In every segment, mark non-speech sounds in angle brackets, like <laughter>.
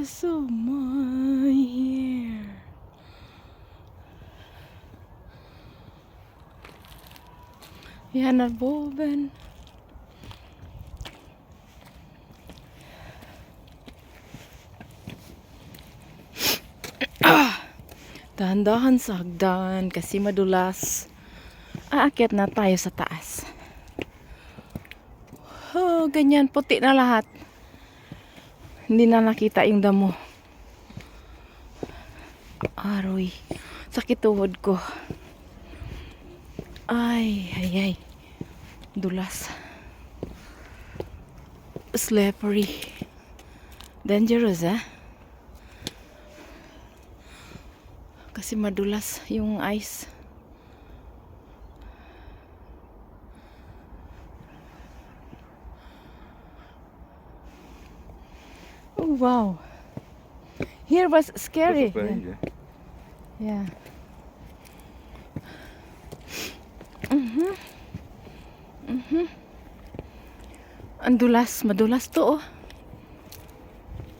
was of my hair. Yan na boben. Ah! Dahan-dahan sa hagdan kasi madulas. Aakyat na tayo sa taas. Oh, ganyan puti na lahat. Hindi na nakita yung damo. Aroy. Sakit tuhod ko. Ay, ay, ay. Dulas. Slippery. Dangerous, eh? Kasi madulas yung ice. Wow. Here was scary. Yeah. Mhm. Mhm. Ang dulas, madulas to oh.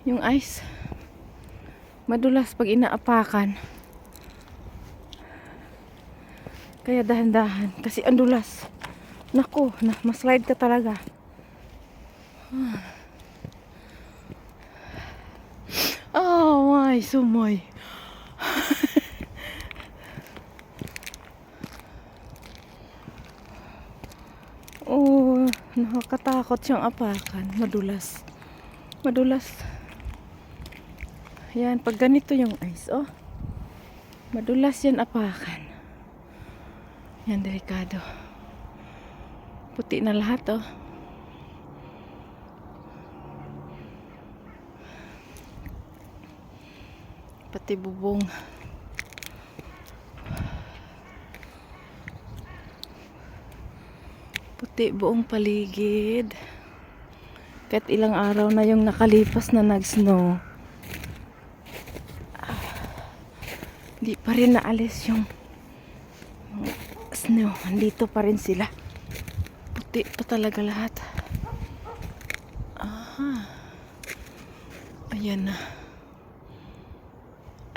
Yung ice. Madulas pag inaapakan. Kaya dahan-dahan kasi ang dulas. Naku, na maslide ka talaga. Oh my, sumoy. <laughs> Oh, nakakatakot siyang apakan. Madulas. Madulas. Yan, pag ganito yung ice, oh. Madulas yan apakan. Yan, delikado. Puti na lahat, oh. Pati bubong. Puti buong paligid. Kahit ilang araw na yung nakalipas na nag-snow. Ah, Di pa rin naalis yung snow. Andito pa rin sila. Puti pa talaga lahat. Aha. Ayan na.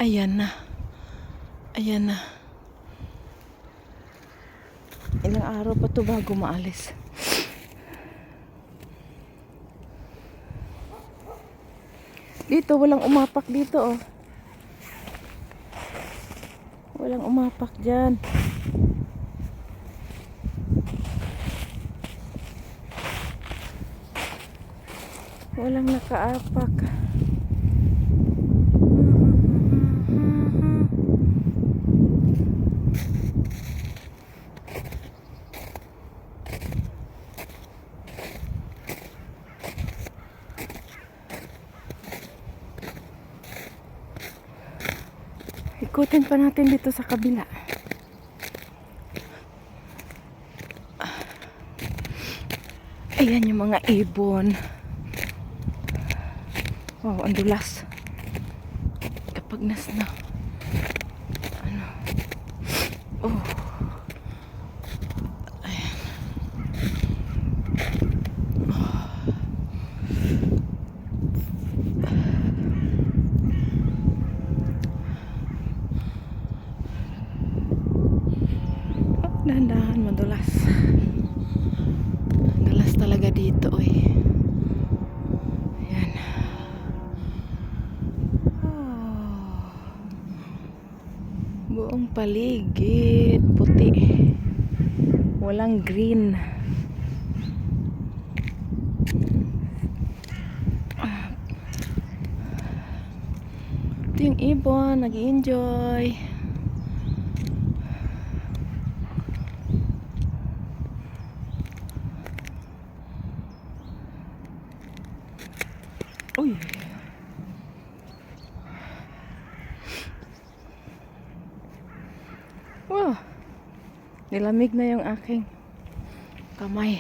Ayan na. Ayan na. Ilang araw pa to bago maalis. Dito, walang umapak dito, oh. Walang umapak dyan. Walang nakaapak. Ikutin pa natin dito sa kabila. Ayan yung mga ibon. Wow, ang dulas. Kapag nas na. Ano? Oh. Ayan. Dahan-dahan madulas. Dulas talaga dito eh. Ayan. Oh. Buong paligid puti. Walang green. Ito yung ibon, nag-enjoy. Uy. Wow. Nilamig na yung aking kamay.